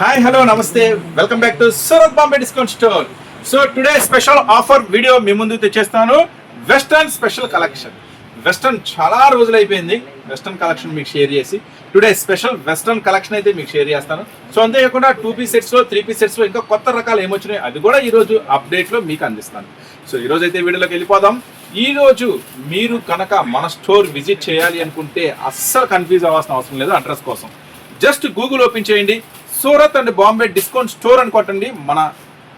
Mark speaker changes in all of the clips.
Speaker 1: Hi hello నమస్తే. Welcome back to Surat Bombay discount store so today special offer video మీ ముందు తెచ్చేస్తాను. Western special collection western చాలా రోజులు అయిపోయింది. వెస్టర్న్ కలెక్షన్ మీకు షేర్ చేసి టుడే స్పెషల్ వెస్టర్న్ కలెక్షన్ అయితే మీకు షేర్ చేస్తాను. సో అంతేకాకుండా టూ పీస్ సెట్స్లో త్రీ పీస్ సెట్స్లో ఇంకా కొత్త రకాలు ఏమొచ్చినాయి అది కూడా ఈరోజు అప్డేట్లో అప్డేట్లో మీకు అందిస్తాను. సో ఈరోజు అయితే వీడియోలోకి వెళ్ళిపోదాం. ఈ రోజు మీరు కనుక మన స్టోర్ విజిట్ చేయాలి అనుకుంటే అస్సలు కన్ఫ్యూజ్ అవ్వాల్సిన అవసరం లేదు అడ్రస్ కోసం. జస్ట్ గూగుల్ ఓపెన్ చేయండి. Surat and Bombay discount store అని కొట్టండి. మన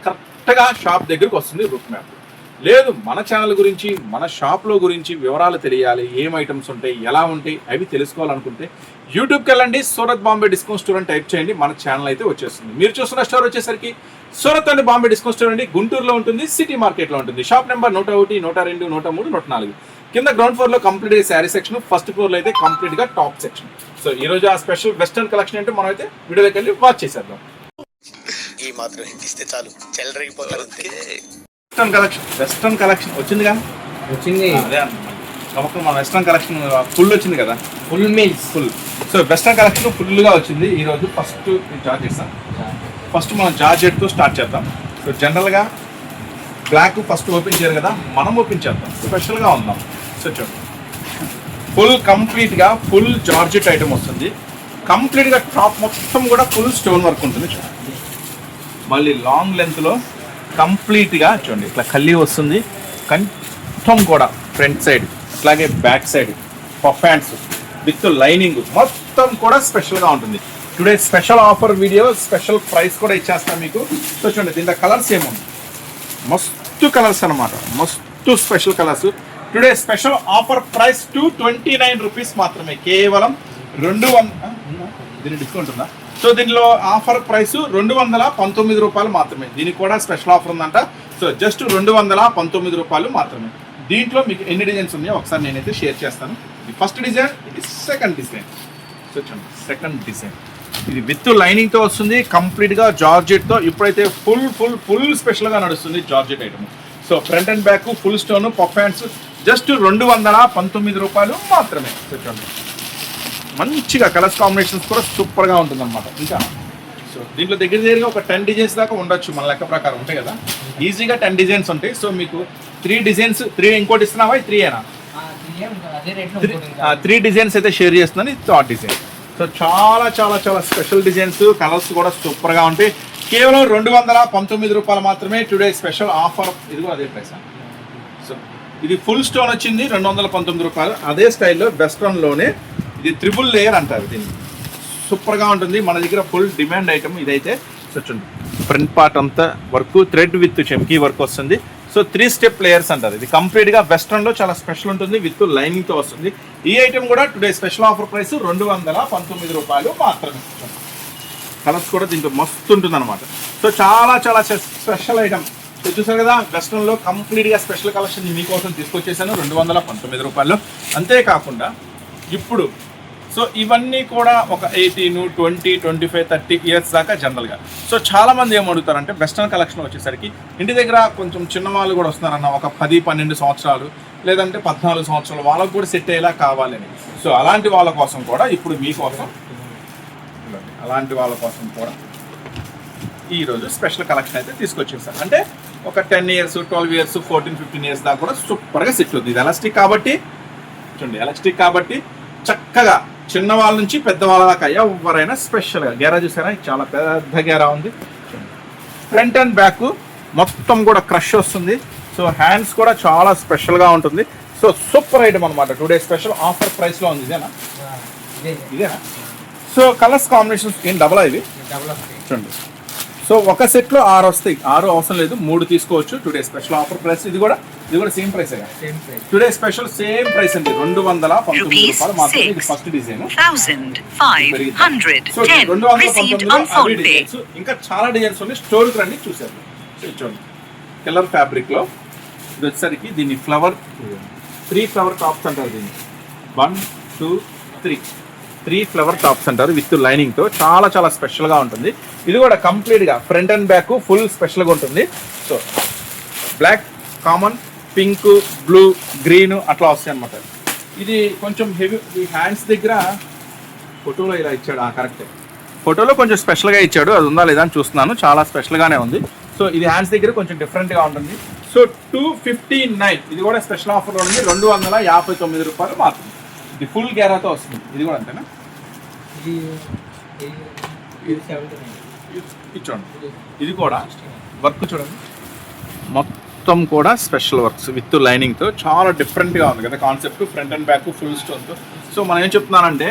Speaker 1: కరెక్ట్గా షాప్ దగ్గరకు వస్తుంది రూట్ మ్యాప్. లేదు మన ఛానల్ గురించి మన షాప్లో గురించి వివరాలు తెలియాలి. ఏం ఐటమ్స్ ఉంటాయి ఎలా ఉంటాయి అవి తెలుసుకోవాలనుకుంటే యూట్యూబ్కి వెళ్ళండి. సూరత్ బాంబే డిస్కౌంట్ స్టోర్ అని టైప్ చేయండి. మన ఛానల్ అయితే వచ్చేస్తుంది. మీరు చూస్తున్న స్టోర్ వచ్చేసరికి Surat and Bombay discount store అండి. గుంటూరులో ఉంటుంది సిటీ మార్కెట్లో ఉంటుంది. షాప్ నెంబర్ నూట ఒకటి నూట రెండు నూట మూడు నూట నాలుగు. కింద గ్రౌండ్ ఫ్లోర్లో కంప్లీట్ అయ్యే శారీ సెక్షన్ ఫస్ట్ ఫ్లోర్లో అయితే కంప్లీట్గా టాప్ సెక్షన్ సో ఈ రోజు ఆ స్పెషల్ వెస్టర్న్ కలెక్షన్ అంటే మనం అయితే వీడియోలోకి వెళ్ళి వాచ్ చేసేద్దాం.
Speaker 2: ఈ మాత్రం హిందిస్తే చాలు. చెల్లరగిపోతారు
Speaker 1: వెస్టర్న్ కలెక్షన్ వెస్టర్న్ కలెక్షన్ వచ్చిందిగా
Speaker 3: వచ్చింది.
Speaker 1: అదే నమ్మకం మన వెస్టర్న్ కలెక్షన్ ఫుల్ వచ్చింది కదా?
Speaker 3: Full meals.
Speaker 1: Full. So western collection ఫుల్గా వచ్చింది. ఈ రోజు ఫస్ట్ జార్జ్ చేస్తాం. ఫస్ట్ మనం జార్జెట్తో స్టార్ట్ చేద్దాం. సో జనరల్గా బ్లాక్ ఫస్ట్ ఓపెన్ చేయరు కదా? మనం ఓపెన్ చేద్దాం. స్పెషల్గా ఉందాం. సో చూడండి. ఫుల్ కంప్లీట్గా ఫుల్ జార్జెట్ ఐటమ్ వస్తుంది. కంప్లీట్గా టాప్ మొత్తం కూడా ఫుల్ స్టోన్ వర్క్ ఉంటుంది చూడండి. మళ్ళీ లాంగ్ లెంత్లో కంప్లీట్గా చూడండి ఇట్లా కల్లి వస్తుంది. కంఠం కూడా ఫ్రంట్ సైడ్ అట్లాగే back side puff hands with lining మొత్తం కూడా స్పెషల్గా ఉంటుంది. Today special offer video special price కూడా ఇచ్చేస్తాను మీకు. సో చూడండి దీంట్లో కలర్స్ ఏముంది? మస్తు కలర్స్ అన్నమాట. మస్తు special colours today special offer price two twenty nine rupees మాత్రమే. కేవలం రెండు వంద దీని డిస్కౌంట్ ఉందా? సో దీనిలో ఆఫర్ ప్రైస్ రెండు వందల పంతొమ్మిది రూపాయలు మాత్రమే. దీనికి కూడా స్పెషల్ ఆఫర్ ఉందంట. సో జస్ట్ రెండు వందల పంతొమ్మిది రూపాయలు మాత్రమే. దీంట్లో మీకు ఎన్ని డిజైన్స్ ఉన్నాయో ఒకసారి నేనైతే షేర్ చేస్తాను. ఇది ఫస్ట్ డిజైన్ ఇది సెకండ్ డిజైన్ సో చూడండి సెకండ్ డిజైన్ ఇది విత్ లైనింగ్తో వస్తుంది. కంప్లీట్గా జార్జెట్తో ఇప్పుడైతే ఫుల్ ఫుల్ ఫుల్ స్పెషల్గా నడుస్తుంది georgette item so front and back full stone puff hands just రెండు వందల పంతొమ్మిది రూపాయలు మాత్రమే. చూడండి. మంచిగా కలర్స్ కాంబినేషన్స్ కూడా సూపర్గా ఉంటుంది అనమాట ఇంకా సో దీంట్లో దగ్గర దగ్గరగా ఒక టెన్ డిజైన్స్ దాకా ఉండొచ్చు మన లెక్క ప్రకారం. ఉంటాయి కదా? ఈజీగా టెన్ డిజైన్స్ ఉంటాయి. సో మీకు త్రీ డిజైన్స్ త్రీ ఇంకోటి ఇస్తున్నావా? త్రీ అయినా త్రీ డిజైన్స్ అయితే షేర్ చేస్తున్నాను. ఇది థర్డ్ డిజైన్. సో చాలా చాలా చాలా స్పెషల్ డిజైన్స్ కలర్స్ కూడా సూపర్గా ఉంటాయి. కేవలం రెండు వందల పంతొమ్మిది రూపాయలు మాత్రమే టుడే స్పెషల్ ఆఫర్ ఇది కూడా అదే ప్రైస్ సో ఇది ఫుల్ స్టోన్ వచ్చింది రెండు వందల పంతొమ్మిది రూపాయలు. అదే స్టైల్లో వెస్ట్రన్లోనే ఇది త్రిబుల్ లేయర్ అంటారు దీన్ని. సూపర్గా ఉంటుంది. మన దగ్గర ఫుల్ డిమాండ్ ఐటమ్ ఇదైతే. చూడండి. ఫ్రంట్ పార్ట్ అంతా వర్క్ థ్రెడ్ విత్ చెంకీ వర్క్ వస్తుంది. సో త్రీ స్టెప్ లేయర్స్ అంటారు. ఇది కంప్లీట్గా వెస్ట్రన్లో చాలా స్పెషల్ ఉంటుంది విత్ లైనింగ్తో వస్తుంది. ఈ ఐటమ్ కూడా టుడే స్పెషల్ ఆఫర్ ప్రైస్ రెండు వందల పంతొమ్మిది రూపాయలు మాత్రమే. కలర్స్ కూడా దీంట్లో మస్తు ఉంటుంది అనమాట సో చాలా చాలా స్పెషల్ ఐటమ్ సో చూసారు కదా వెస్ట్రన్లో కంప్లీట్గా స్పెషల్ కలెక్షన్ మీకోసం తీసుకొచ్చేసాను రెండు వందల పంతొమ్మిది రూపాయలు. అంతేకాకుండా ఇప్పుడు సో ఇవన్నీ కూడా ఒక eighteen twenty twenty five thirty years దాకా జనరల్గా. సో చాలామంది ఏమడుగుతారంటే ఏం అడుగుతారంటే వెస్ట్రన్ కలెక్షన్ వచ్చేసరికి ఇంటి దగ్గర కొంచెం చిన్న వాళ్ళు కూడా వస్తున్నారన్న ఒక పది పన్నెండు సంవత్సరాలు లేదంటే పద్నాలుగు సంవత్సరాలు వాళ్ళకు కూడా సెట్ అయ్యేలా కావాలని. సో అలాంటి వాళ్ళ కోసం కూడా ఇప్పుడు మీకోసం అలాంటి వాళ్ళ కోసం కూడా ఈరోజు స్పెషల్ కలెక్షన్ అయితే తీసుకొచ్చేసారు అంటే ఒక ten years twelve years fourteen fifteen years దాకా కూడా సూపర్గా సెట్ అవుతుంది ఇది ఎలాస్టిక్ కాబట్టి చూడండి ఎలాస్టిక్ కాబట్టి చక్కగా చిన్న వాళ్ళ నుంచి పెద్ద వాళ్ళ దాకా ఎవరైనా స్పెషల్గా గేరా చూసారా? చాలా పెద్ద గేరా ఉంది. ఫ్రంట్ అండ్ బ్యాక్ మొత్తం కూడా క్రష్ వస్తుంది. సో హ్యాండ్స్ కూడా చాలా స్పెషల్గా ఉంటుంది. సో సూపర్ ఐటమ్ అనమాట టుడే స్పెషల్ ఆఫర్ ప్రైస్లో ఉంది. ఇదేనా? ఇదేనా? సో కలర్స్ కాంబినేషన్స్ ఏం డబల్ ఇది చూడండి. సో ఒక సెట్లో ఆరు వస్తాయి. ఆరు అవసరం లేదు. మూడు తీసుకోవచ్చు. టుడే స్పెషల్ ఆఫర్ ప్రైస్ ఇది కూడా ఇది కూడా same price
Speaker 3: same price
Speaker 1: today special same price అండి. రెండు వందల పంతొమ్మిది రూపాయలు మాత్రమే ఇది. ఫస్ట్ డిజైన్ సో రెండు వందల. డిజైన్స్ ఇంకా చాలా డిజైన్స్ ఉన్నాయి. స్టోర్ రండి చూసారు చూడండి. కలర్ ఫ్యాబ్రిక్లో ఇది వచ్చేసరికి దీన్ని ఫ్లవర్ త్రీ ఫ్లవర్ టాప్స్ అంటారు దీన్ని. One two three three flower tops అంటారు విత్ లైనింగ్తో. చాలా చాలా స్పెషల్గా ఉంటుంది. ఇది కూడా కంప్లీట్గా ఫ్రంట్ అండ్ బ్యాక్ ఫుల్ స్పెషల్గా ఉంటుంది. So black common pink blue green అట్లా వస్తాయి అనమాట ఇది కొంచెం హెవీ ఈ హ్యాండ్స్ దగ్గర ఫోటోలో ఇలా ఇచ్చాడు కరెక్టే ఫోటోలో కొంచెం స్పెషల్గా ఇచ్చాడు. అది ఉందా లేదా అని చూస్తున్నాను. చాలా స్పెషల్గానే ఉంది. సో ఇది హ్యాండ్స్ దగ్గర కొంచెం డిఫరెంట్గా ఉంటుంది. సో టూ ఫిఫ్టీ నైన్ ఇది కూడా స్పెషల్ ఆఫర్లో ఉంది. రెండు వందల యాభై తొమ్మిది రూపాయలు మాత్రం ఇది ఫుల్ గ్యారాతో వస్తుంది. ఇది కూడా అంతేనా?
Speaker 3: ఇది ఇది
Speaker 1: చూడండి ఇది కూడా వర్క్ చూడండి. మొత్తం కూడా స్పెషల్ వర్క్స్ విత్ లైనింగ్తో చాలా డిఫరెంట్గా ఉంది కదా concept. Front and back full స్టోన్తో so మనం ఏం చెప్తున్నానంటే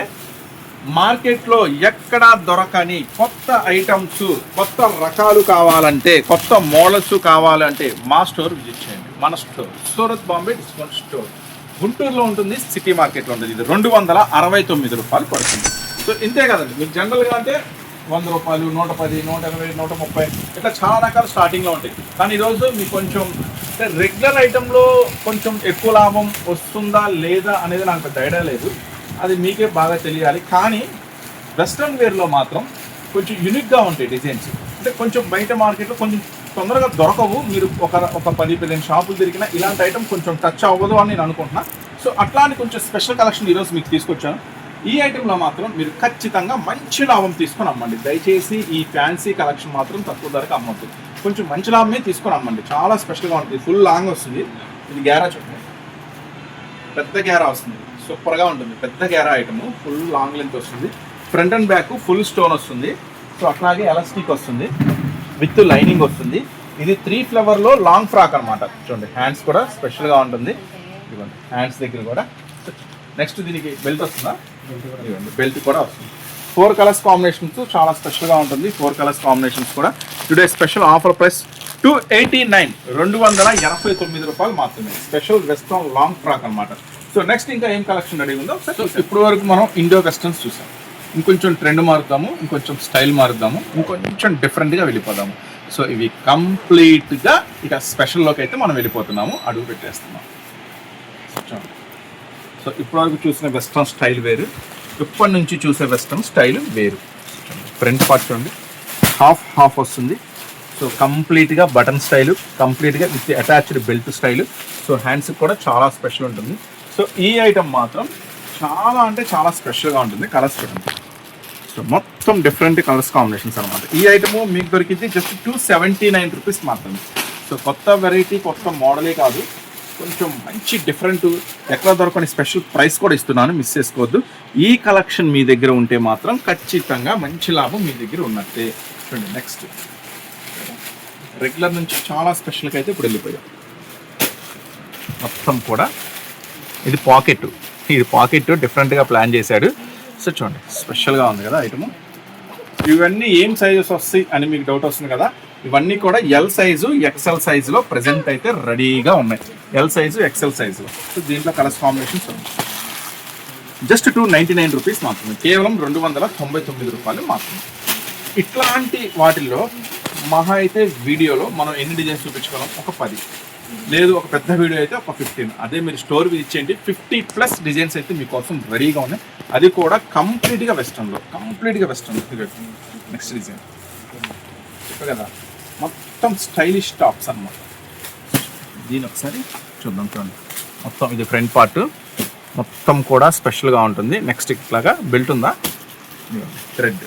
Speaker 1: మార్కెట్లో ఎక్కడా దొరకని కొత్త ఐటమ్స్ కొత్త రకాలు కావాలంటే కొత్త మోడల్స్ కావాలంటే మా స్టోర్ విజిట్ చేయండి. మన store Surat Bombay discount store గుంటూరులో ఉంటుంది సిటీ మార్కెట్లో ఉంటుంది. ఇది రెండు వందల అరవై తొమ్మిది రూపాయలు పడుతుంది. సో ఇంతే కదండి. మీకు జనరల్గా అంటే వంద రూపాయలు నూట పది నూట ఎనభై నూట ముప్పై ఇట్లా చాలా రకాలు స్టార్టింగ్లో ఉంటాయి. కానీ ఈరోజు మీకు కొంచెం అంటే రెగ్యులర్ ఐటెంలో కొంచెం ఎక్కువ లాభం వస్తుందా లేదా అనేది నాకు పెద్ద ఐడియా లేదు. అది మీకే బాగా తెలియాలి. కానీ వెస్ట్రన్ వేర్లో మాత్రం కొంచెం యూనిక్గా ఉంటాయి డిజైన్స్. అంటే కొంచెం బయట మార్కెట్లో కొంచెం తొందరగా దొరకవు. మీరు ఒక ఒక పది పదిహేను షాపులు తిరిగినా ఇలాంటి ఐటమ్ కొంచెం టచ్ అవ్వదు అని నేను అనుకుంటున్నా. సో అట్లాంటి కొంచెం స్పెషల్ కలెక్షన్ ఈరోజు మీకు తీసుకొచ్చాను. ఈ ఐటెంలో మాత్రం మీరు ఖచ్చితంగా మంచి లాభం తీసుకొని అమ్మండి. దయచేసి ఈ ఫ్యాన్సీ కలెక్షన్ మాత్రం తక్కువ ధరకు అమ్మద్దు. కొంచెం మంచి లాభమే తీసుకొని అమ్మండి. చాలా స్పెషల్గా ఉంటుంది. ఫుల్ లాంగ్ వస్తుంది. ఇది గ్యారా చూడండి. పెద్ద గ్యారా వస్తుంది. సూపర్గా ఉంటుంది. పెద్ద గ్యారా ఐటమ్ ఫుల్ లాంగ్ లెంత్ వస్తుంది. Front and back full stone వస్తుంది. సో అట్లాగే ఎలాస్టిక్ వస్తుంది. విత్ లైనింగ్ వస్తుంది. ఇది త్రీ ఫ్లవర్లో లాంగ్ ఫ్రాక్ అన్నమాట. చూడండి. హ్యాండ్స్ కూడా స్పెషల్గా ఉంటుంది. ఇదిగోండి. హ్యాండ్స్ దగ్గర కూడా. నెక్స్ట్ దీనికి బెల్ట్ వస్తుందా? బెల్ట్ కూడా వస్తుంది. ఫోర్ కలర్స్ కాంబినేషన్స్ చాలా స్పెషల్గా ఉంటుంది. ఫోర్ కలర్స్ కాంబినేషన్స్ కూడా. Today special offer price two eighty nine రెండు వందల ఎనభై తొమ్మిది రూపాయలు మాత్రమే. స్పెషల్ వెస్ట్రన్ లాంగ్ ఫ్రాక్ అన్నమాట. సో నెక్స్ట్ ఇంకా ఏం కలెక్షన్ రెడీ ఉందో సో ఇప్పుడు వరకు మనం ఇండో వెస్టర్న్స్ చూసాం. ఇంకొంచెం ట్రెండ్ మారుద్దాము ఇంకొంచెం స్టైల్ మారుద్దాము ఇంకొంచెం డిఫరెంట్గా వెళ్ళిపోదాము. సో ఇవి కంప్లీట్గా ఇక స్పెషల్లోకి అయితే మనం వెళ్ళిపోతున్నాము. అడుగు పెట్టేస్తున్నాం. చూడండి. సో ఇప్పటివరకు చూసిన వెస్ట్రన్ స్టైల్ వేరు. ఇప్పటి నుంచి చూసే వెస్ట్రన్ స్టైల్ వేరు. ఫ్రంట్ పార్ట్ చూడండి. హాఫ్ హాఫ్ వస్తుంది. సో కంప్లీట్గా బటన్ స్టైలు కంప్లీట్గా with attached belt style so hands కూడా చాలా స్పెషల్ ఉంటుంది. సో ఈ ఐటమ్ మాత్రం చాలా అంటే చాలా స్పెషల్గా ఉంటుంది కలర్స్ చూడండి. సో మొత్తం డిఫరెంట్ కలర్స్ కాంబినేషన్స్ అనమాట ఈ ఐటమ్ మీకు దొరికింది just two seventy nine rupees మాత్రమే. సో కొత్త వెరైటీ కొత్త మోడలే కాదు. కొంచెం మంచి డిఫరెంట్ ఎక్కడ దొరకని స్పెషల్ ప్రైస్ కూడా ఇస్తున్నాను మిస్ చేసుకోవద్దు. ఈ కలెక్షన్ మీ దగ్గర ఉంటే మాత్రం ఖచ్చితంగా మంచి లాభం మీ దగ్గర ఉన్నట్టే. చూడండి నెక్స్ట్ రెగ్యులర్ నుంచి చాలా స్పెషల్గా అయితే ఇప్పుడు వెళ్ళిపోయాం. మొత్తం కూడా ఇది పాకెట్ ఇది పాకెట్ డిఫరెంట్గా ప్లాన్ చేశాడు. సో చూడండి స్పెషల్గా ఉంది కదా ఐటమ్ ఇవన్నీ ఏం సైజెస్ వస్తాయి అని మీకు డౌట్ వస్తుంది కదా? ఇవన్నీ కూడా ఎల్ సైజు ఎక్సెల్ సైజులో ప్రజెంట్ అయితే రెడీగా ఉన్నాయి. ఎల్ సైజు ఎక్సెల్ సైజులో సో దీంట్లో కలర్స్ కాంబినేషన్స్ ఉన్నాయి. Just two ninety nine rupees మాత్రమే. కేవలం రెండు వందల తొంభై తొమ్మిది రూపాయలు మాత్రమే. ఇట్లాంటి వాటిల్లో మహా అయితే వీడియోలో మనం ఎన్ని డిజైన్స్ చూపించుకోవాలి ఒక పది. లేదు ఒక పెద్ద వీడియో అయితే ఒక ఫిఫ్టీన్ అదే మీరు స్టోర్ ఇచ్చేయండి. ఫిఫ్టీ ప్లస్ డిజైన్స్ అయితే మీకోసం రెడీగా ఉన్నాయి. అది కూడా కంప్లీట్గా వెస్ట్రన్లో కంప్లీట్గా వెస్ట్రన్ నెక్స్ట్ డిజైన్ చెప్పే కదా? మొత్తం స్టైలిష్ టాప్స్ అన్నమాట. దీని ఒకసారి చూద్దాం చూడండి. మొత్తం ఇది ఫ్రంట్ పార్ట్ మొత్తం కూడా స్పెషల్గా ఉంటుంది. నెక్స్ట్ ఇట్లాగా బెల్ట్ ఉందా? థ్రెడ్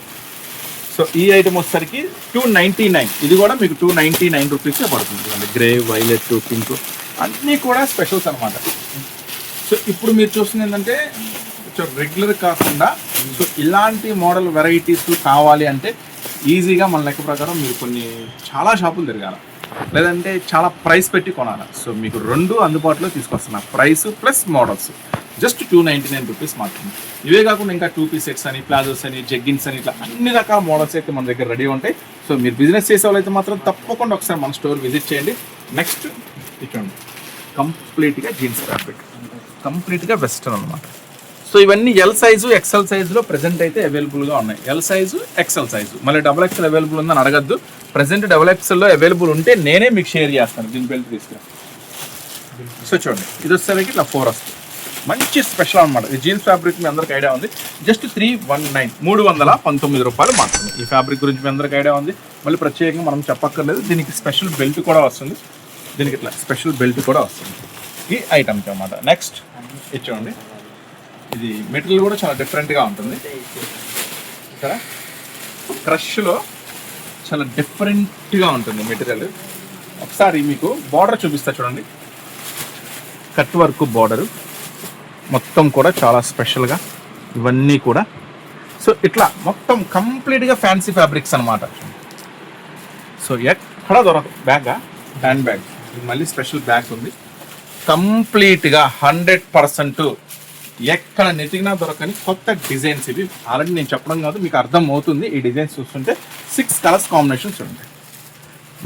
Speaker 1: సో ఈ ఐటమ్ వచ్చేసరికి టూ నైంటీ నైన్ ఇది కూడా మీకు టూ నైంటీ నైన్ రూపీసే పడుతుంది. చూడండి గ్రే వైలెట్ పింక్ అన్నీ కూడా స్పెషల్స్ అనమాట సో ఇప్పుడు మీరు చూస్తుంది ఏంటంటే కొంచెం రెగ్యులర్ కాకుండా సో ఇలాంటి మోడల్ వెరైటీస్ కావాలి అంటే ఈజీగా మన లెక్క ప్రకారం మీరు కొన్ని చాలా షాపులు తిరగాలి. లేదంటే చాలా ప్రైస్ పెట్టి కొనాలి. సో మీకు రెండు అందుబాటులో తీసుకొస్తున్నా. Price plus models just two ninety nine rupees మాత్రమే. ఇవే కాకుండా ఇంకా టూ పీస్ సెట్స్ అని ప్లాజోస్ అని జగ్గిన్స్ అని ఇట్లా అన్ని రకాల మోడల్స్ అయితే మన దగ్గర రెడీ ఉంటాయి. సో మీరు బిజినెస్ చేసే వాళ్ళైతే మాత్రం తప్పకుండా ఒకసారి మన స్టోర్ విజిట్ చేయండి. నెక్స్ట్ ఇటు కంప్లీట్గా జీన్స్ ఫ్యాబ్రిక్ కంప్లీట్గా వెస్టర్న్ అనమాట సో ఇవన్నీ ఎల్ సైజు ఎక్సెల్ సైజులో ప్రజెంట్ అయితే అవైలబుల్గా ఉన్నాయి. ఎల్ సైజు ఎక్సెల్ సైజు మళ్ళీ డబుల్ ఎక్సెల్ అవైలబుల్ ఉందని అడగద్దు. ప్రజెంట్ డబుల్ ఎక్సెల్లో అవైలబుల్ ఉంటే నేనే మీకు షేర్ చేస్తాను. దీని బెల్ట్ తీసుకురా. సో చూడండి ఇది వచ్చేసరికి ఇట్లా ఫోర్ వస్తుంది. మంచి స్పెషల్ అనమాట ఈ జీన్స్ ఫ్యాబ్రిక్ మీ అందరికి ఐడియా ఉంది. జస్ట్ త్రీ వన్ నైన్ మూడు వందల పంతొమ్మిది రూపాయలు మాత్రమే. ఈ ఫ్యాబ్రిక్ గురించి మీ అందరికి ఐడియా ఉంది. మళ్ళీ ప్రత్యేకంగా మనం చెప్పక్కర్లేదు. దీనికి స్పెషల్ బెల్ట్ కూడా వస్తుంది. దీనికి ఇట్లా స్పెషల్ బెల్ట్ కూడా వస్తుంది. ఈ ఐటమ్కి అనమాట నెక్స్ట్ ఇది చూడండి. ఇది మెటీరియల్ కూడా చాలా డిఫరెంట్గా ఉంటుంది. ఇక్కడ క్రష్లో చాలా డిఫరెంట్గా ఉంటుంది మెటీరియల్. ఒకసారి మీకు బార్డర్ చూపిస్తా చూడండి. కట్ వర్క్ బార్డరు మొత్తం కూడా చాలా స్పెషల్గా ఇవన్నీ కూడా. సో ఇట్లా మొత్తం కంప్లీట్గా ఫ్యాన్సీ ఫ్యాబ్రిక్స్ అన్నమాట. సో ఎక్కడ దొరక బ్యాగా హ్యాండ్ బ్యాగ్ ఇది మళ్ళీ స్పెషల్ బ్యాగ్ ఉంది. కంప్లీట్గా హండ్రెడ్ పర్సెంట్ ఎక్కడ నెతికినా దొరకని కొత్త డిజైన్స్ ఇవి. ఆల్రెడీ నేను చెప్పడం కాదు మీకు అర్థం అవుతుంది. ఈ డిజైన్స్ చూస్తుంటే సిక్స్ కలర్స్ కాంబినేషన్స్ ఉంటాయి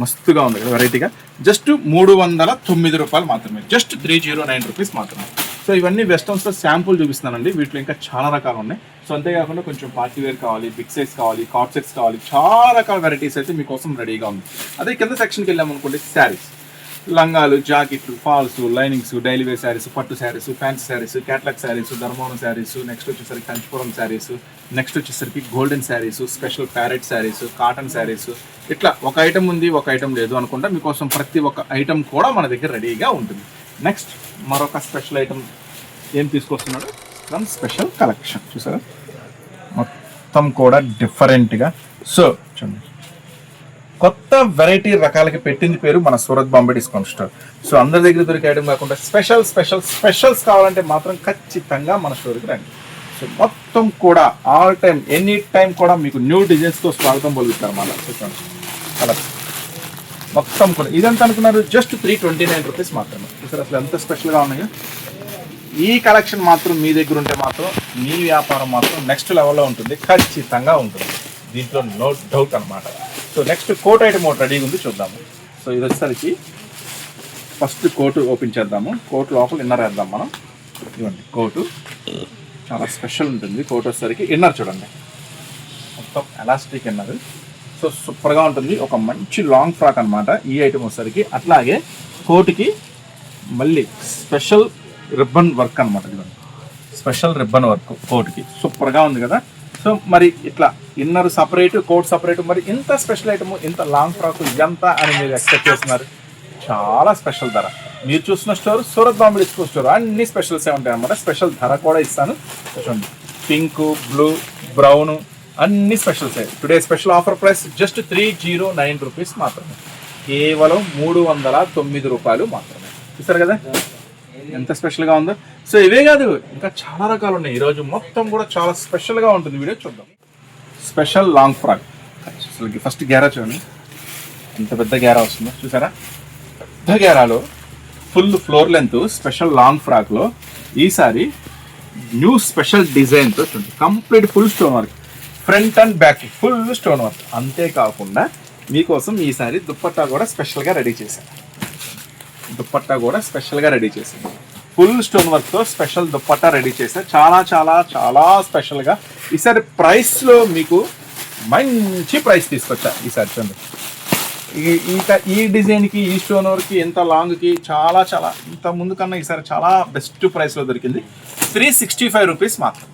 Speaker 1: మస్తుగా ఉంది కదా వెరైటీగా. జస్ట్ మూడు వందల తొమ్మిది రూపాయలు మాత్రమే. Just three zero nine rupees మాత్రమే. సో ఇవన్నీ వెస్టర్న్స్లో శాంపుల్ చూపిస్తున్నానండి. వీటిలో ఇంకా చాలా రకాలు ఉన్నాయి. సో అంతేకాకుండా కొంచెం పార్టీ వేర్ కావాలి బిగ్ సైజ్ కావాలి కాట్ సెట్స్ కావాలి. చాలా రకాల వెరైటీస్ అయితే మీకోసం రెడీగా ఉంది. అదే కింద సెక్షన్కి వెళ్ళామనుకోండి శారీస్. లంగాలు జాకెట్లు falls linings daily wear saris పట్టు saris fancy saris catalogue saris Dharmavaram saris next వచ్చేసరికి కంచిపురం శారీస్ నెక్స్ట్ వచ్చేసరికి golden saris special parrot saris cotton saris. ఇట్లా ఒక ఐటమ్ ఉంది ఒక ఐటమ్ లేదు అనుకుంటా మీకోసం ప్రతి ఒక్క ఐటమ్ కూడా మన దగ్గర రెడీగా ఉంటుంది. నెక్స్ట్ మరొక స్పెషల్ ఐటమ్ ఏం తీసుకొస్తున్నాడు? ఫ్రమ్ స్పెషల్ కలెక్షన్ చూసారా? మొత్తం కూడా డిఫరెంట్గా సో చూడండి. కొత్త వెరైటీ రకాలకి పెట్టింది పేరు మన Surat Bombay discount store. So అందరి దగ్గర దొరికే ఐటమ్ కాకుండా స్పెషల్ స్పెషల్ స్పెషల్స్ కావాలంటే మాత్రం ఖచ్చితంగా మన స్టోర్కి రండి. సో మొత్తం కూడా ఆల్ టైం ఎనీ టైం కూడా మీకు న్యూ డిజైన్స్తో స్వాగతం పొందుతారు మన చూడండి అలా. మొత్తం కూడా. ఇదంతా అనుకున్నారు just three twenty nine rupees మాత్రమే సార్ అసలు ఎంత స్పెషల్గా ఉన్నాయో. ఈ కలెక్షన్ మాత్రం మీ దగ్గర ఉంటే మాత్రం మీ వ్యాపారం మాత్రం నెక్స్ట్ లెవెల్లో ఉంటుంది. ఖచ్చితంగా ఉంటుంది. దీంట్లో నో డౌట్ అన్నమాట. సో నెక్స్ట్ కోట్ ఐటమ్ ఒకటి రెడీగా ఉంది చూద్దాము. సో ఇది వచ్చేసరికి ఫస్ట్ కోటు ఓపెన్ చేద్దాము. కోట్ లోపల ఇన్నర్ వేద్దాం మనం. ఇవ్వండి కోటు. చాలా స్పెషల్ ఉంటుంది. కోట్ వచ్చేసరికి ఇన్నర్ చూడండి. మొత్తం ఎలాస్టిక్ ఇన్నర్ సో సూపర్గా ఉంటుంది. ఒక మంచి లాంగ్ ఫ్రాక్ అనమాట ఈ ఐటమ్ వచ్చేసరికి. అట్లాగే కోటుకి మళ్ళీ స్పెషల్ రిబ్బన్ వర్క్ అనమాట చూడండి స్పెషల్ రిబ్బన్ వర్క్ కోటుకి. సూపర్గా ఉంది కదా. సో మరి ఇట్లా ఇన్నర్ సపరేట్ కోట్ సపరేట్ మరి ఇంత స్పెషల్ ఐటమ్ ఇంత లాంగ్ ఫ్రాక్ ఎంత అని మీరు ఎక్స్పెక్ట్ చేస్తున్నారు. చాలా స్పెషల్ ధర. మీరు చూసిన store Surat Bombay disco store అన్ని స్పెషల్సే ఉంటాయి అన్నమాట. స్పెషల్ ధర కూడా ఇస్తాను. చూడండి పింక్ బ్లూ బ్రౌన్ అన్ని specials. Today special offer price just three zero nine rupees మాత్రమే. కేవలం మూడు వందల తొమ్మిది రూపాయలు మాత్రమే. చూసారు కదా? ఎంత స్పెషల్గా ఉందో. సో ఇవే కాదు ఇంకా చాలా రకాలు ఉన్నాయి. ఈరోజు మొత్తం కూడా చాలా స్పెషల్గా ఉంటుంది. వీడియో చూద్దాం. Special long frock. అసలు ఫస్ట్ గేరా చూడండి. ఎంత పెద్ద గేరా వస్తుందో. చూసారా? పెద్ద గేరాలో full floor length special long ఫ్రాక్లో ఈసారి న్యూ స్పెషల్ డిజైన్తో చూడండి. Complete full stone work. Front and back full stone work. అంతేకాకుండా మీకోసం ఈసారి దుప్పట్టా కూడా స్పెషల్గా రెడీ చేశాను. దుప్పట్టా కూడా స్పెషల్గా రెడీ చేశాను. ఫుల్ స్టోన్ వర్క్తో స్పెషల్ దుప్పట్టా రెడీ చేశారు చాలా చాలా చాలా స్పెషల్గా ఈసారి ప్రైస్లో మీకు మంచి ప్రైస్ తీసుకొచ్చా ఈసారి చూడండి. ఈ ఈ ఈ డిజైన్కి ఈ స్టోన్ వరకు ఎంత లాంగ్కి చాలా చాలా ఇంత ముందు కన్నా ఈసారి చాలా బెస్ట్ ప్రైస్లో దొరికింది. త్రీ సిక్స్టీ ఫైవ్ రూపీస్ మాత్రం.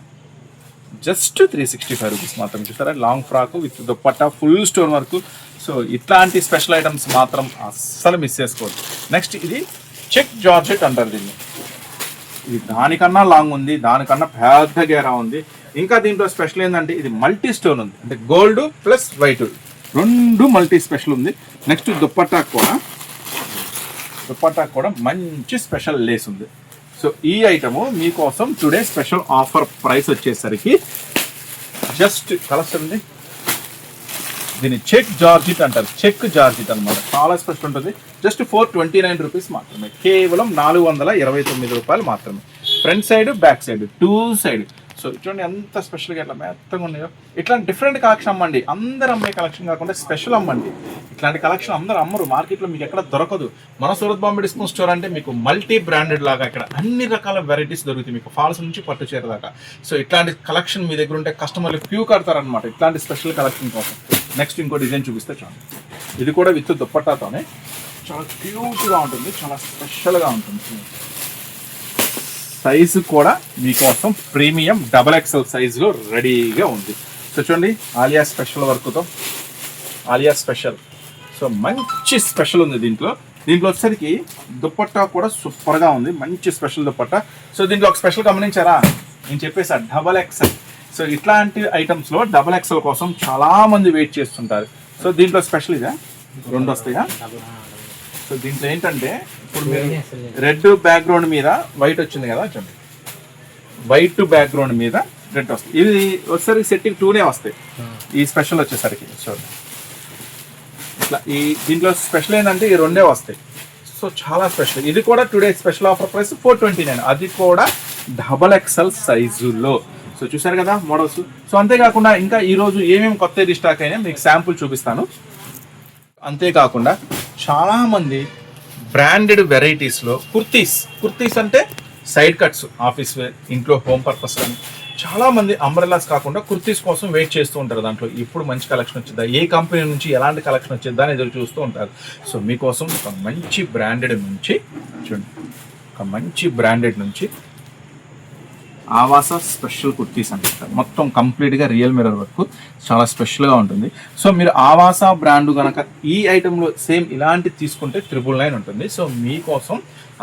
Speaker 1: Just three sixty five rupees మాత్రం చూసారా? Long frock with dupatta full stone work so ఇట్లాంటి స్పెషల్ ఐటమ్స్ మాత్రం అస్సలు మిస్ చేసుకోవద్దు. నెక్స్ట్ ఇది చెక్ జార్జెట్ అంటారు దీన్ని. ఇది దానికన్నా లాంగ్ ఉంది దానికన్నా పెద్ద గేరా ఉంది. ఇంకా దీంట్లో స్పెషల్ ఏంటంటే ఇది మల్టీ స్టోన్ ఉంది. అంటే గోల్డ్ ప్లస్ వైట్. రెండు మల్టీ స్పెషల్ ఉంది. నెక్స్ట్ దుప్పట్టా కూడా. దుప్పట్టా కూడా మంచి స్పెషల్ లేస్ ఉంది. సో ఈ ఐటము మీకోసం టుడే స్పెషల్ ఆఫర్ ప్రైస్ వచ్చేసరికి జస్ట్ కలర్స్ ఉంది. దీన్ని చెక్ జార్జిట్ అంటారు. చెక్ జార్జిట్ అనమాట చాలా స్పెషల్ ఉంటుంది. Just four twenty nine rupees మాత్రమే. కేవలం నాలుగు వందల ఇరవై తొమ్మిది రూపాయలు మాత్రమే. Front side back side. Two side. So చూడండి ఎంత స్పెషల్గా ఇట్లా మెత్తగా ఉన్నాయో. ఇట్లాంటి డిఫరెంట్ కలెక్షన్ అమ్మండి. అందరు అమ్మే కలెక్షన్ కాకుండా స్పెషల్ అమ్మండి. ఇట్లాంటి కలెక్షన్ అందరూ అమ్మరు. మార్కెట్లో మీకు ఎక్కడ దొరకదు. మన సూరత్ బాంబే డిస్కౌంట్ స్టోర్ అంటే మీకు మల్టీ బ్రాండెడ్ లాగా ఇక్కడ అన్ని రకాల వెరైటీస్ దొరుకుతాయి. మీకు ఫాల్స్ నుంచి పట్టు చీర దాకా. సో ఇట్లాంటి కలెక్షన్ మీ దగ్గర ఉంటే కస్టమర్లు క్యూ కడతారనమాట ఇట్లాంటి స్పెషల్ కలెక్షన్ కోసం. నెక్స్ట్ ఇంకో డిజైన్ చూపిస్తే చాలు ఇది కూడా విత్ దుప్పట్టాతోనే. చాలా క్యూట్గా ఉంటుంది. చాలా స్పెషల్గా ఉంటుంది. సైజు కూడా మీకోసం ప్రీమియం డబల్ ఎక్స్ఎల్ సైజులో రెడీగా ఉంది. సో చూడండి ఆలియా స్పెషల్ వర్క్తో ఆలియా స్పెషల్. సో మంచి స్పెషల్ ఉంది దీంట్లో. దీంట్లో వచ్చేసరికి దుప్పట్టా కూడా సూపర్గా ఉంది మంచి స్పెషల్ దుప్పట్టా. సో దీంట్లో ఒక స్పెషల్ గమనించారా? నేను చెప్పేసా డబల్ ఎక్స్ఎల్. సో ఇట్లాంటి ఐటమ్స్లో డబల్ ఎక్స్ఎల్ కోసం చాలామంది వెయిట్ చేస్తుంటారు. సో దీంట్లో స్పెషల్ ఇదా? రెండు వస్తాయా? సో దీంట్లో ఏంటంటే ఇప్పుడు మీరు రెడ్ బ్యాక్గ్రౌండ్ మీద వైట్ వచ్చింది కదా చూడండి. వైట్ బ్యాక్గ్రౌండ్ మీద రెడ్ వస్తుంది. ఇది వచ్చేసరికి సెట్టింగ్ టూనే వస్తాయి. ఈ స్పెషల్ వచ్చేసరికి చూడండి. ఇట్లా ఈ దీంట్లో స్పెషల్ ఏంటంటే ఈ రెండే వస్తాయి. సో చాలా స్పెషల్ ఇది కూడా today special offer price four twenty nine అది కూడా డబల్ ఎక్సెల్ సైజులో సో చూసారు కదా మోడల్స్ సో అంతేకాకుండా ఇంకా ఈ రోజు ఏమేమి కొత్త స్టాక్ అయినా మీకు శాంపుల్ చూపిస్తాను. అంతేకాకుండా చాలా మంది బ్రాండెడ్ వెరైటీస్లో కుర్తీస్ కుర్తీస్ అంటే సైడ్ కట్స్ ఆఫీస్ వేర్ ఇంట్లో హోమ్ పర్పస్ అని. చాలా మంది అంబ్రెల్లాస్ కాకుండా కుర్తీస్ కోసం వెయిట్ చేస్తూ ఉంటారు దాంట్లో. ఇప్పుడు మంచి కలెక్షన్ వచ్చిందా? ఏ కంపెనీ నుంచి ఎలాంటి కలెక్షన్ వచ్చిందా అని ఎదురు చూస్తూ ఉంటారు. సో మీకోసం ఒక మంచి బ్రాండెడ్ నుంచి చూడండి. ఒక మంచి బ్రాండెడ్ నుంచి ఆవాస స్పెషల్ కుర్తీస్ అనమాట మొత్తం కంప్లీట్గా రియల్ మిరర్ వర్క్ చాలా స్పెషల్గా ఉంటుంది. సో మీరు ఆవాస బ్రాండ్ కనుక ఈ ఐటెంలో సేమ్ ఇలాంటి తీసుకుంటే ట్రిపుల్ నైన్ ఉంటుంది. సో మీకోసం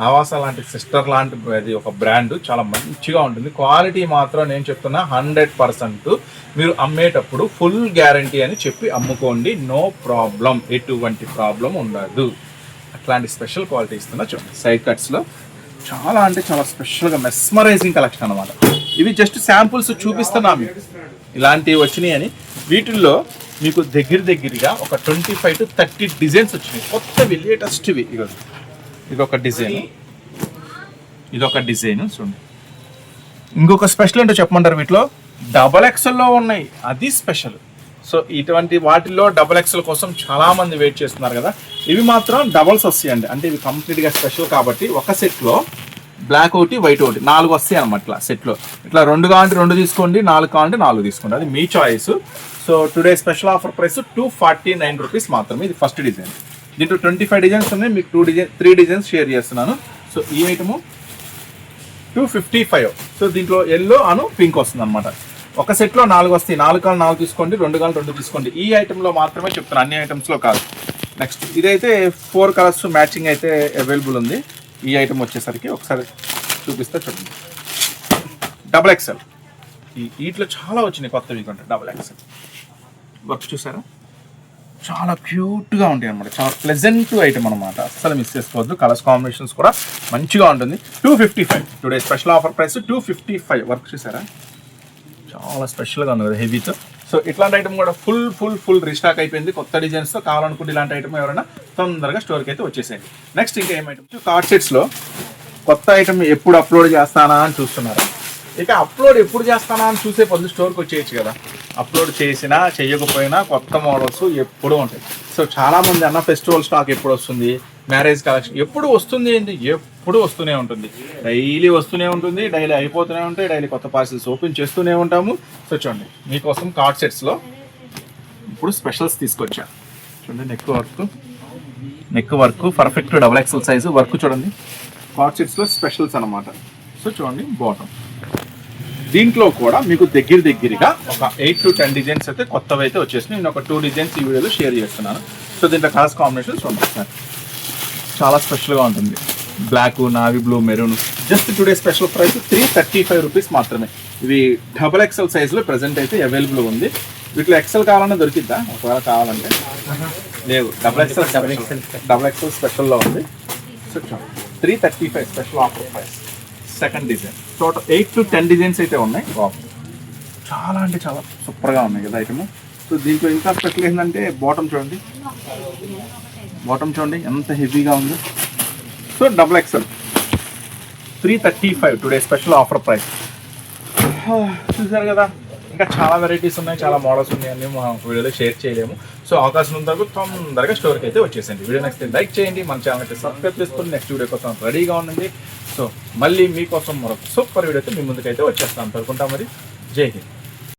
Speaker 1: ఆవాస లాంటి సిస్టర్ లాంటి అది ఒక బ్రాండ్ చాలా మంచిగా ఉంటుంది. క్వాలిటీ మాత్రం నేను చెప్తున్నా హండ్రెడ్ పర్సెంట్ మీరు అమ్మేటప్పుడు ఫుల్ గ్యారంటీ అని చెప్పి అమ్ముకోండి. నో ప్రాబ్లం ఎటువంటి ప్రాబ్లం ఉండదు. అట్లాంటి స్పెషల్ క్వాలిటీ ఇస్తున్నా చూడండి. సైడ్ కట్స్లో చాలా అంటే చాలా స్పెషల్గా మెస్మరైజింగ్ కలెక్షన్ అనమాట ఇవి జస్ట్ శాంపుల్స్ చూపిస్తున్నాము. మీకు ఇలాంటివి వచ్చినాయి అని. వీటిల్లో మీకు దగ్గర దగ్గరగా ఒక twenty five to thirty designs వచ్చినాయి. కొత్తవి లేటెస్ట్వి ఇక ఇది ఒక డిజైన్ ఇది ఒక డిజైన్ చూడండి. ఇంకొక స్పెషల్ ఏంటో చెప్పమంటారు వీటిలో? డబల్ ఎక్సెల్లో ఉన్నాయి. అది స్పెషల్ సో ఇటువంటి వాటిల్లో డబల్ ఎక్స్ఎల్ కోసం చాలా మంది వెయిట్ చేస్తున్నారు కదా. ఇవి మాత్రం డబల్స్ వస్తాయండి అంటే ఇవి కంప్లీట్గా స్పెషల్ కాబట్టి ఒక సెట్లో బ్లాక్ ఒకటి వైట్ ఒకటి. నాలుగు వస్తాయి అనమాట ఇట్లా సెట్లో ఇట్లా రెండు కావాలంటే రెండు తీసుకోండి నాలుగు కావాలంటే నాలుగు తీసుకోండి. అది మీ choice so today special offer price two forty nine rupees మాత్రమే ఇది ఫస్ట్ డిజైన్ దీంట్లో ట్వంటీ ఫైవ్ డిజైన్స్ ఉన్నాయి. మీకు two design three designs share చేస్తున్నాను. సో ఈ item two fifty five so దీంట్లో ఎల్లో అను పింక్ వస్తుంది అనమాట ఒక సెట్లో నాలుగు వస్తాయి. నాలుగు కాలు నాలుగు తీసుకోండి రెండు కాలు రెండు తీసుకోండి. ఈ ఐటెంలో మాత్రమే చెప్తాను అన్ని ఐటమ్స్లో కాదు. నెక్స్ట్ ఇదైతే ఫోర్ కలర్స్ మ్యాచింగ్ అయితే అవైలబుల్ ఉంది. ఈ ఐటమ్ వచ్చేసరికి ఒకసారి చూపిస్తే చూడండి. డబుల్ ఎక్సెల్ ఈ వీటిలో చాలా వచ్చినాయి కొత్తవి కొంటే డబుల్ ఎక్సెల్ వర్క్ చూసారా? చాలా క్యూట్గా ఉంటాయి అనమాట చాలా ప్లెజెంట్ ఐటమ్ అనమాట అస్సలు మిస్ చేసుకోవద్దు. కలర్స్ కాంబినేషన్స్ కూడా మంచిగా ఉంటుంది. Two fifty five today special offer price two fifty five work చూసారా? చాలా స్పెషల్గా ఉంది కదా హెవీతో సో ఇట్లాంటి ఐటమ్ కూడా ఫుల్ ఫుల్ ఫుల్ రీస్టాక్ అయిపోయింది. కొత్త డిజైన్స్తో కావాలనుకుంటే ఇలాంటి ఐటమ్ ఎవరైనా తొందరగా స్టోర్కి అయితే వచ్చేసేయండి. నెక్స్ట్ ఇంకా ఏం ఐటమ్స్ కార్డ్ సెట్స్లో కొత్త ఐటమ్ ఎప్పుడు అప్లోడ్ చేస్తానా అని చూస్తున్నారు? ఇక అప్లోడ్ ఎప్పుడు చేస్తానా అని చూసే పొద్దు స్టోర్కి వచ్చేయచ్చు కదా. అప్లోడ్ చేసినా చేయకపోయినా కొత్త మోడల్స్ ఎప్పుడూ ఉంటాయి. సో చాలామంది అన్న ఫెస్టివల్ స్టాక్ ఎప్పుడు వస్తుంది? మ్యారేజ్ కలెక్షన్ ఎప్పుడు వస్తుంది ఏంటి? ఎప్పుడు వస్తూనే ఉంటుంది. డైలీ వస్తూనే ఉంటుంది డైలీ అయిపోతూనే ఉంటాయి డైలీ కొత్త పార్సిల్స్ ఓపెన్ చేస్తూనే ఉంటాము. సో చూడండి మీకోసం కార్డ్ సెట్స్లో ఇప్పుడు స్పెషల్స్ తీసుకొచ్చా. చూడండి neck work neck work perfect double XL size work చూడండి. కార్డ్ సెట్స్లో స్పెషల్స్ అన్నమాట. సో చూడండి బాటమ్ దీంట్లో కూడా మీకు దగ్గర దగ్గరగా ఒక ఎయిట్ టు టెన్ డిజైన్స్ అయితే కొత్తవి అయితే వచ్చేసినాయి. నేను ఒక టూ డిజైన్స్ ఈ వీడియోలో షేర్ చేస్తున్నాను. సో దీంట్లో కలర్స్ కాంబినేషన్ ఉన్నాయి సార్ చాలా స్పెషల్గా ఉంటుంది. Black navy blue maroon. Just today special price three thirty five rupees మాత్రమే. ఇవి డబల్ ఎక్సెల్ సైజులో ప్రజెంట్ అయితే అవైలబుల్ ఉంది. వీటిలో ఎక్సెల్ కావాలన్నా దొరికిద్దా? ఒకవేళ కావాలంటే. లేవు double XL double XL double XL స్పెషల్లో ఉంది. So three thirty five special offer price. Second design. Total eight to ten designs అయితే ఉన్నాయి. చాలా అంటే చాలా సూపర్గా ఉన్నాయి కదా ఐటమ్. సో దీంట్లో ఇంకా స్పెషల్ ఏంటంటే బాటమ్ చూడండి. బాటమ్ చూడండి ఎంత హెవీగా ఉంది. So double XL three thirty five today special offer price చూసారు కదా ఇంకా చాలా వెరైటీస్ ఉన్నాయి చాలా మోడల్స్ ఉన్నాయి అన్ని మా వీడియోలో షేర్ చేయలేము. సో అవకాశం ఉన్న వరకు తొందరగా స్టోర్కి అయితే వచ్చేసండి వీడియో నెక్స్ట్ లైక్ చేయండి మన ఛానల్ అయితే సబ్స్క్రైబ్ చేసుకుని నెక్స్ట్ వీడియో కోసం రెడీగా ఉండండి. సో మళ్ళీ మీకోసం మరొక సూపర్ వీడియో అయితే మీ ముందుకైతే వచ్చేస్తాను. అనుకుంటా మరి. జై హింద్.